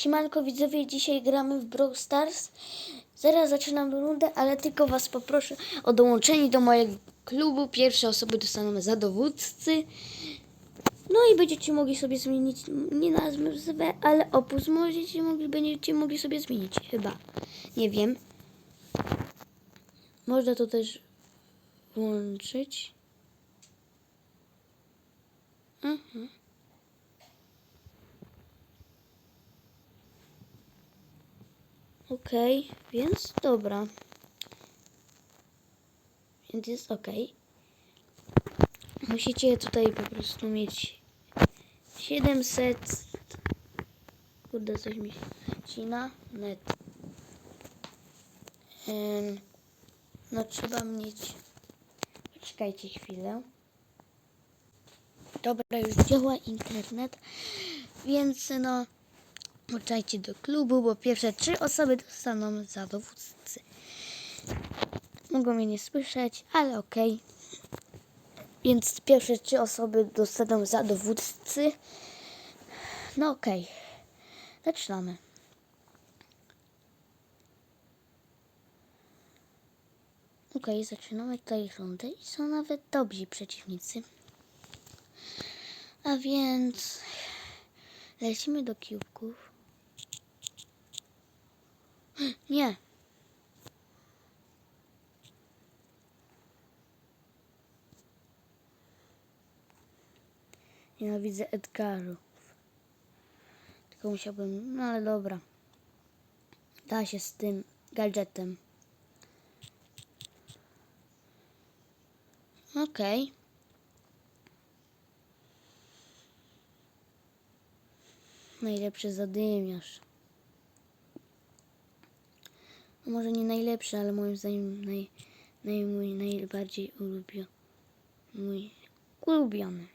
Siemanko widzowie, dzisiaj gramy w Brawl Stars. Zaraz zaczynam rundę, ale tylko was poproszę o dołączenie do mojego klubu. Pierwsze osoby dostaną za dowódcy. No i będziecie mogli sobie zmienić, nie nazwę, ale opus możecie mogli, będziecie mogli sobie zmienić, chyba. Nie wiem. Można to też włączyć. Mhm. Okej, więc dobra. Więc jest ok. Musicie tutaj po prostu mieć 700. Kurde, coś mi ścina. Net. Em, no trzeba mieć. Poczekajcie chwilę. Dobra, już działa internet. Więc no. Włączajcie do klubu, bo pierwsze trzy osoby dostaną za dowódcy. Mogą mnie nie słyszeć, ale okej. Więc pierwsze trzy osoby dostaną za dowódcy. No okej. Zaczynamy. Okej, zaczynamy tutaj rundę i są nawet dobrzy przeciwnicy. A więc lecimy do kubków. Nie. Nienawidzę Edgarów. Tylko musiałbym, no ale dobra. Da się z tym gadżetem. Okej. Najlepszy zadymiarz. Może nie najlepszy, ale moim zdaniem naj, naj, mój najbardziej ulubiony. Mój ulubiony.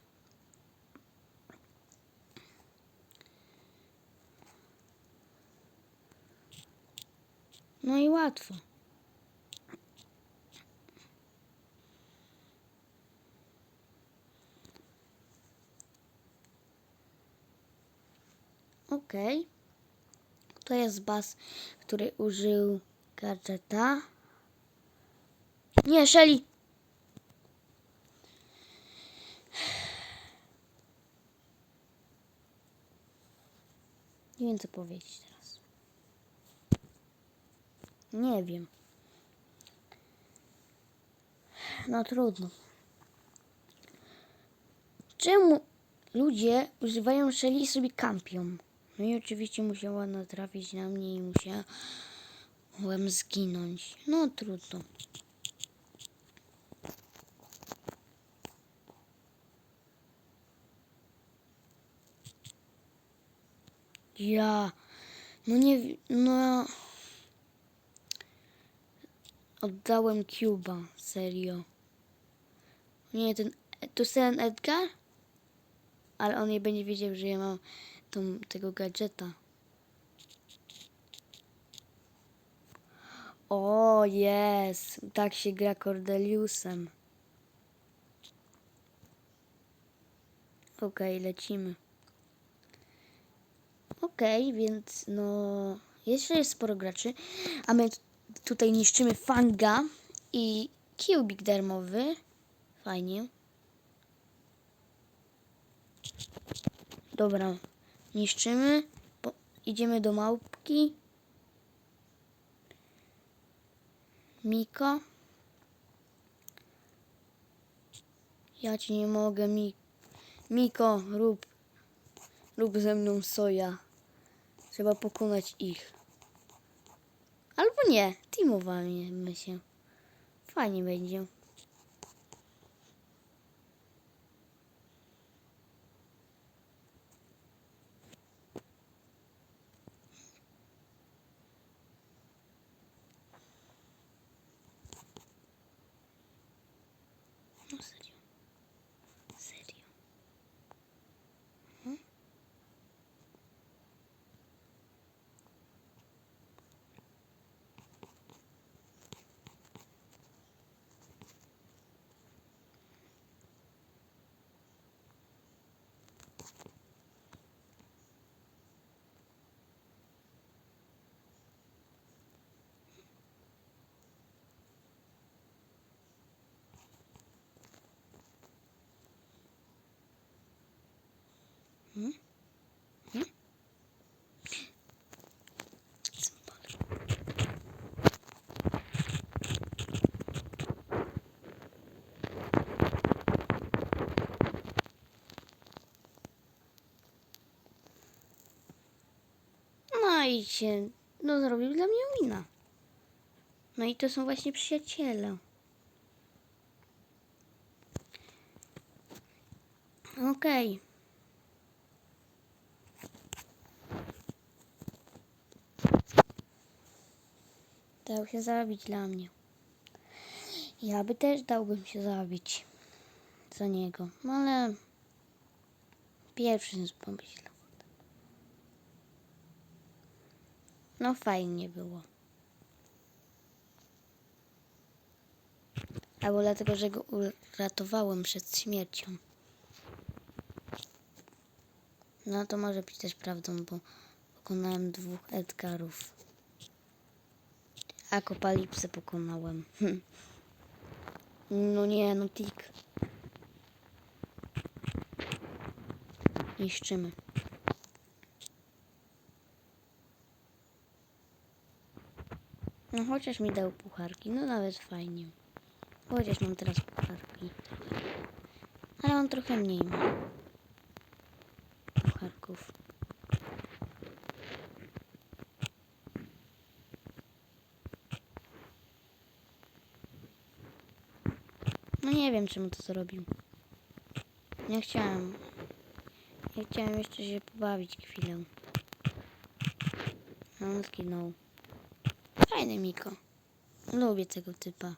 No i łatwo. Okej. To jest bas, który użył gadżeta. Nie, Shelly! Nie wiem, co powiedzieć teraz. Nie wiem. No trudno. Czemu ludzie używają Shelly i sobie kampią? No i oczywiście musiała natrafić na mnie i musiałem zginąć. No trudno. Ja. No nie. No. Oddałem Cuba. Serio. Nie, ten. To jest ten Edgar? Ale on nie będzie wiedział, że ja mam tą, tego gadżeta. O, jest. Tak się gra Cordeliusem. Okej, lecimy. Okej, więc no... Jeszcze jest sporo graczy. A my tutaj niszczymy Fanga i Cubik darmowy. Fajnie. Dobra, niszczymy. Po, idziemy do małpki. Miko. Ja ci nie mogę, Mi Miko, rób, rób ze mną soja. Trzeba pokonać ich. Albo nie, teamowamy się. Fajnie będzie. No serio. Serio. Mhm. Się, no zrobił dla mnie wina. No i to są właśnie przyjaciele. Okej. Dał się zabić dla mnie. Ja by też dałbym się zabić za niego, ale pierwszy pomyślał. No fajnie było. Albo dlatego, że go uratowałem przed śmiercią. No to może być też prawdą, bo pokonałem dwóch Edgarów. Akokalipsę pokonałem. Hm. No nie, no tik. Niszczymy. No chociaż mi dał pucharki, no nawet fajnie. Chociaż mam teraz pucharki. Ale on trochę mniej ma. Pucharków. No nie wiem czemu to zrobił. Nie chciałem. Ja chciałem jeszcze się pobawić chwilę. A on zginął. Fajny Miko. Lubię tego typa.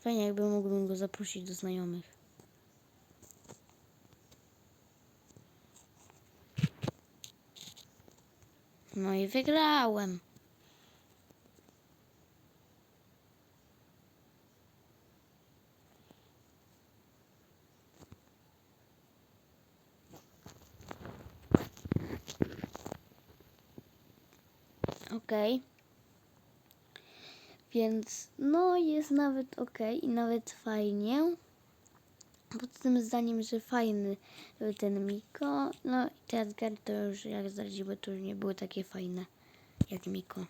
Fajnie jakby mógłbym go zaprosić do znajomych. No i wygrałem. Okej. Więc no jest nawet ok i nawet fajnie. Pod tym zdaniem, że fajny był ten Miko. No i te Edgary to już jak zdradziły, to już nie były takie fajne jak Miko.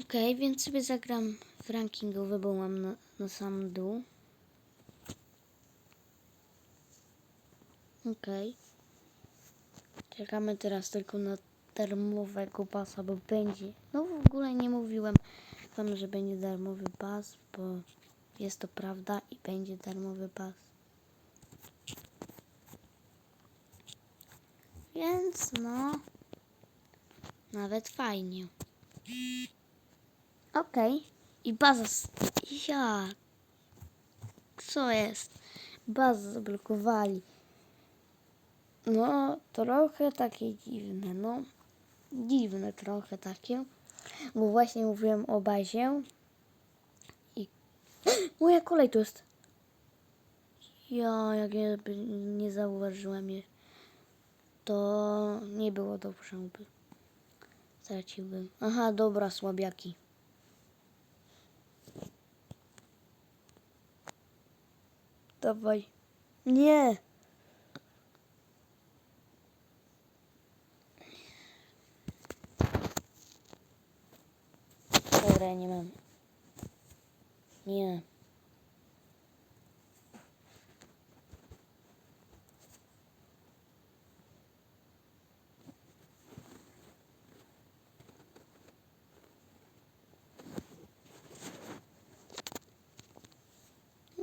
Okej, więc sobie zagram w rankingowy, bo mam na, na sam dół. Okej. Czekamy teraz tylko na darmowego pasa, bo będzie. No w ogóle nie mówiłem wam, że będzie darmowy pas, bo jest to prawda i będzie darmowy pas. Więc no, nawet fajnie. Okej. I baza. Ja. Co jest? Bazę zablokowali. No, trochę takie dziwne, no. Dziwne trochę takie. Bo właśnie mówiłem o bazie. I... Moja kolej tu jest. Ja, jak ja by nie zauważyłem je, to nie było dobrze, by straciłbym. Aha, dobra, słabiaki. Dawaj. Nie. Dobra, nie mam. Nie.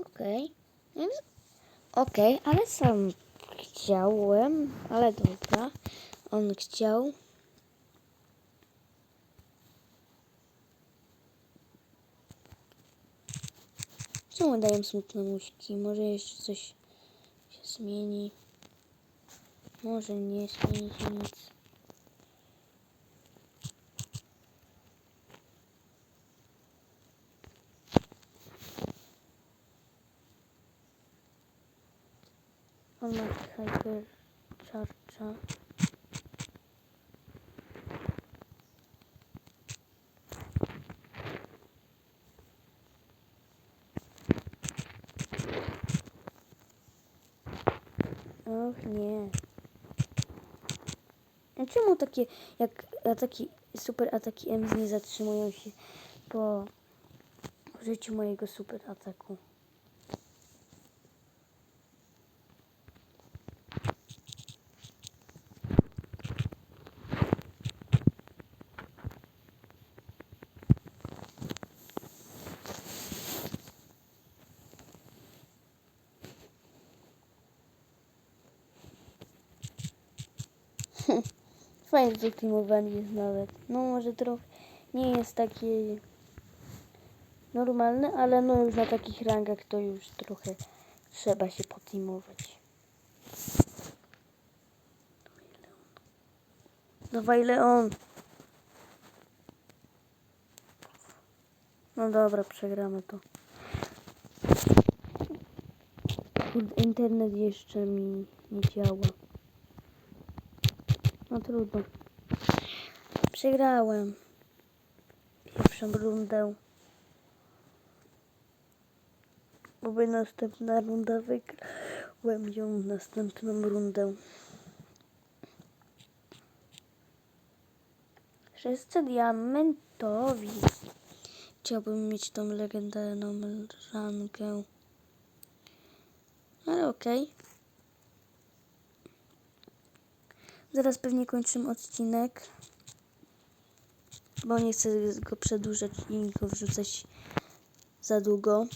Okay. Więc Okej, ale sam chciałem, ale dobra. On chciał. Czemu dają smutne muśki? Może jeszcze coś się zmieni. Może nie zmieni się nic. On ma hyper charge'a. Och nie. A czemu takie jak ataki, super ataki EMS nie zatrzymują się po użyciu mojego super ataku? Fajne to teamowanie jest nawet. No może trochę nie jest takie normalne, ale no już na takich rangach to już trochę trzeba się poteamować. Dawaj Leon. No dobra, przegramy to. Kurde, internet jeszcze mi nie działa. No trudno. Przegrałem pierwszą rundę. Oby następna runda wygrałem ją następną rundę. Wszyscy diamentowi. Chciałbym mieć tą legendarną rangę. Ale okej. Zaraz pewnie kończymy odcinek. Bo nie chcę go przedłużać i go wrzucać za długo.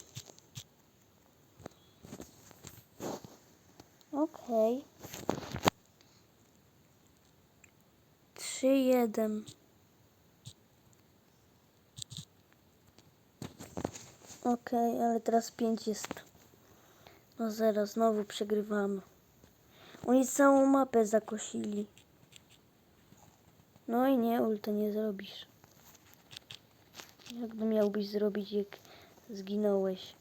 Okej. Trzy jeden. Okej, ale teraz pięć jest. No zero, znowu przegrywamy. Oni całą mapę zakosili. No i nie, ulta nie zrobisz. Jak to miałbyś zrobić, jak zginąłeś?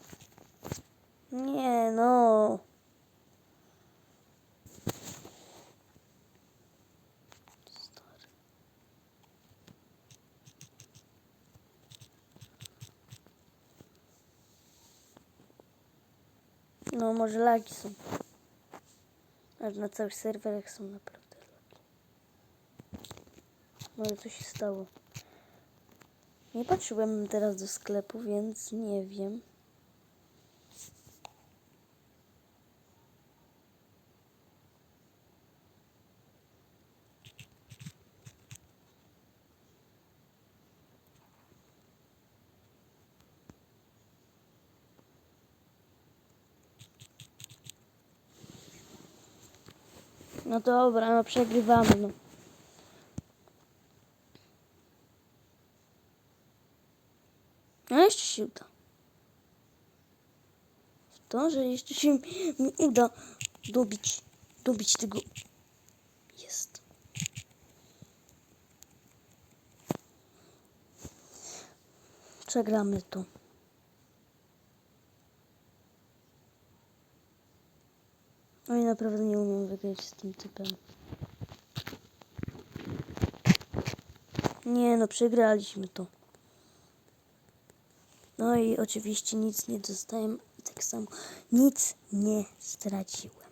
Nie, no. No, może lagi są. Ale na całych serwerach są naprawdę lagi. No ale co się stało? Nie patrzyłem teraz do sklepu, więc nie wiem. No dobra, no przegrywamy, no. No jeszcze się uda. W to, że jeszcze się mi uda dobić, dobić tego. Jest. Przegramy to. No i naprawdę nie umiem wygrać z tym typem. Nie no, przegraliśmy to. No i oczywiście nic nie dostałem tak samo nic nie straciłem.